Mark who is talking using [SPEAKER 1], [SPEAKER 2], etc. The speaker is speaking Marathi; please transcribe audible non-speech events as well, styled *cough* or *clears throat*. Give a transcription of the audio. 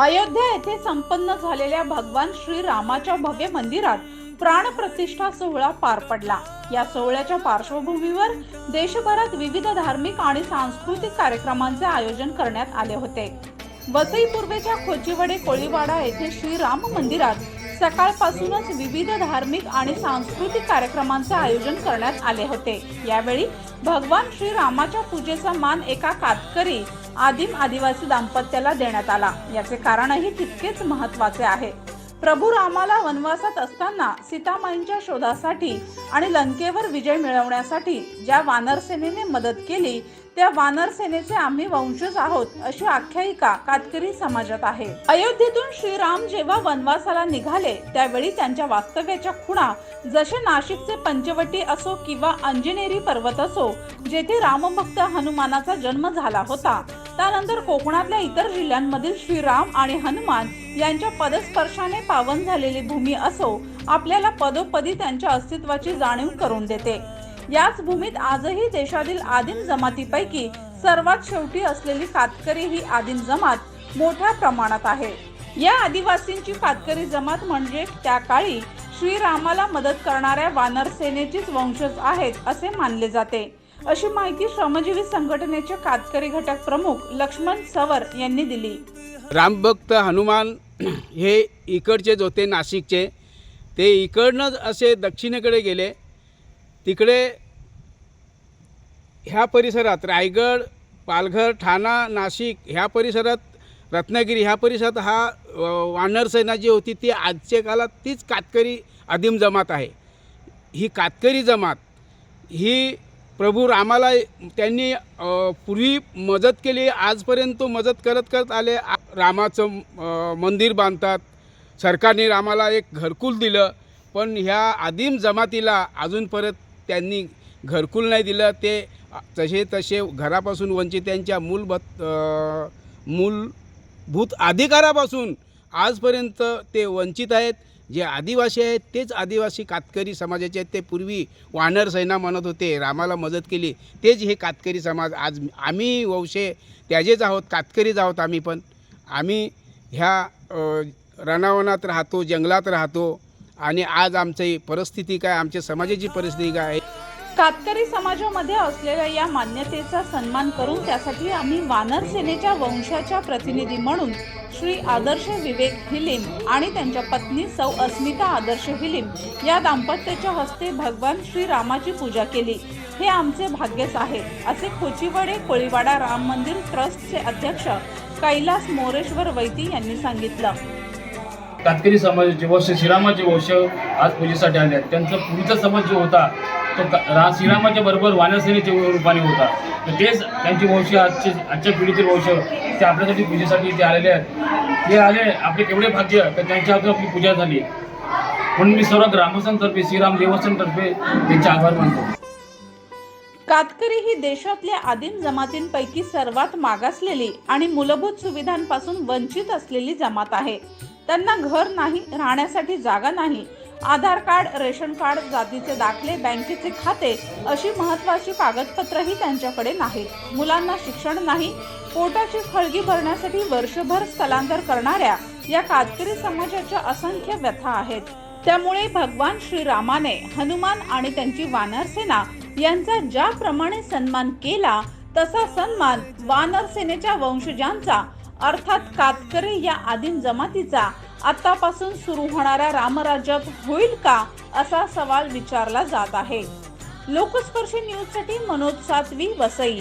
[SPEAKER 1] अयोध्या येथे संपन्न झालेल्या भगवान श्री रामाच्या भव्य मंदिरात प्राणप्रतिष्ठा सोहळा पार पडला. या सोहळ्याच्या पार्श्वभूमीवर देशभरात विविध धार्मिक आणि सांस्कृतिक कार्यक्रमांचे आयोजन करण्यात आले होते. वसई पूर्वेच्या खोचीवडे कोळीवाडा येथे श्री राम मंदिरात सकाळपासूनच विविध धार्मिक आणि सांस्कृतिक कार्यक्रमांचे आयोजन करण्यात आले होते. यावेळी भगवान श्री रामाच्या पूजेचा मान एका कातकरी आदिम आदिवासी दाम्पत्याला देण्यात आला. याचे कारणही तितकेच महत्त्वाचे आहे. प्रभू रामाला वनवासात असताना सीतामाईंच्या शोधासाठी आणि लंकेवर विजय मिळवण्यासाठी ज्या वानरसेनेने मदत केली त्या वानरसेनेचे आम्ही वंशज आहोत अशी आख्यायिका कातकरी समाजात आहे. अयोध्येतून श्रीराम जेव्हा वनवासाला निघाले त्यावेळी त्यांच्या वास्तव्याच्या खुणा जसे नाशिकचे पंचवटी असो किंवा अंजनेरी पर्वत असो जेथे रामभक्त हनुमानाचा जन्म झाला होता त्यानंतर कोकणातल्या इतर जिल्ह्यांमधील श्रीराम आणि हनुमान यांच्या पदस्पर्शाने पावन झालेली भूमी असो आपल्याला पदोपदी त्यांच्या अस्तित्वाची जाणीव करून देते. याच भूमीत आजही देशातील आदिम जमातीपैकी सर्वात शेवटी असलेली कातकरी ही आदिम जमात मोठ्या प्रमाणात आहे. या आदिवासींची कातकरी जमात म्हणजे त्या काळी श्रीरामाला मदत करणाऱ्या वानर सेनेचीच वंशज आहेत असे मानले जाते. अशी माहिती श्रमजीवी संघटनेचे कातकरी घटक प्रमुख लक्ष्मण सवर यांनी दिली.
[SPEAKER 2] रामभक्त हनुमान *clears throat* हे इकडचेच होते नाशिकचे ते इकडनंच असे दक्षिणेकडे गेले. तिकडे ह्या परिसरात रायगड पालघर ठाणा नाशिक ह्या परिसरात रत्नागिरी ह्या परिसरात हा वानरसेना वानर सेना जी होती ती आजच्या काळात तीच कातकरी आदिम जमात आहे. ही कातकरी जमात ही प्रभू रामाला त्यांनी पूर्वी मदत केली आजपर्यंत तो मदत करत करत आले. आ- रामाचं मंदिर बांधतात. सरकारने रामाला एक घरकुल दिलं पण ह्या आदिम जमातीला अजून परत त्यांनी घरकुल नाही दिलं. ते तसे तसे घरापासून वंचित त्यांच्या मूलभत मूलभूत अधिकारापासून आजपर्यंत ते वंचित आहेत. जे आदिवासी आहेत तेच आदिवासी कातकरी समाजाचे आहेत. ते पूर्वी वानर सेना म्हणत होते रामाला मदत केली. तेच हे कातकरी समाज. आज आम्ही वंशे त्याचेच आहोत कातकरीच आहोत आम्ही पण. आम्ही ह्या रणावनात राहतो जंगलात राहतो. आणि आज आमची परिस्थिती काय आमच्या समाजाची परिस्थिती काय आहे?
[SPEAKER 1] कातकरी समाजामध्ये असलेल्या या मान्यतेचा सन्मान करून त्यासाठी आम्ही वानर सेनेच्या वंशाच्या प्रतिनिधी म्हणून श्री आदर्श विवेक हिलिम आणि त्यांच्या पत्नी सौ अस्मिता आदर्श हिलिम या दाम्पत्याच्या हस्ते भगवान श्री रामाची पूजा केली. हे आमचे भाग्यच आहे असे खोचीवडे कोळीवाडा राम मंदिर ट्रस्टचे अध्यक्ष कैलास मोरेश्वर वैती यांनी सांगितलं.
[SPEAKER 3] कातकरी समाजाचे वंश श्रीरामाचे वंश आज पूजेसाठी आले. त्यांचा पूर्वीचा समाज जो होता तो का- रा श्रीरामाच्या बरोबर वानरसेनेचे रूपाने होता. तर तेच त्यांचे वंश आजचे आजच्या पिढीतील वंश ते आपल्यासाठी पूजेसाठी ते आलेले आहेत. ते आले आपले केवढे भाग्य तर त्यांच्या हातून आपली पूजा झाली. म्हणून मी सर्व ग्रामस्थांतर्फे श्रीराम देवस्थानतर्फे त्यांचे आभार मानतो.
[SPEAKER 1] कातकरी ही देशातल्या आदिम जमातींपैकी सर्वात मागासलेली आणि मूलभूत सुविधांपासून वंचित असलेली जमात आहे. त्यांना घर नाही राहण्यासाठी जागा नाही आधार कार्ड रेशन कार्ड जातीचे दाखले बँकेचे खाते अशी महत्वाची कागदपत्रही त्यांच्याकडे नाहीत. मुलांना शिक्षण नाही. पोटाची खळगी भरण्यासाठी वर्षभर स्थलांतर करणाऱ्या या कातकरी समाजाच्या असंख्य व्यथा आहेत. त्यामुळे भगवान श्रीरामाने हनुमान आणि त्यांची वानरसेना यांचा ज्याप्रमाणे सन्मान केला तसा सन्मान वानरसेनेच्या वंशजांचा अर्थात कातकरी या आदिम जमातीचा आतापासून सुरू होणाऱ्या रामराज्यात होईल का असा सवाल विचारला जात आहे. लोकस्पर्शी न्यूजसाठी मनोज सातवी वसई.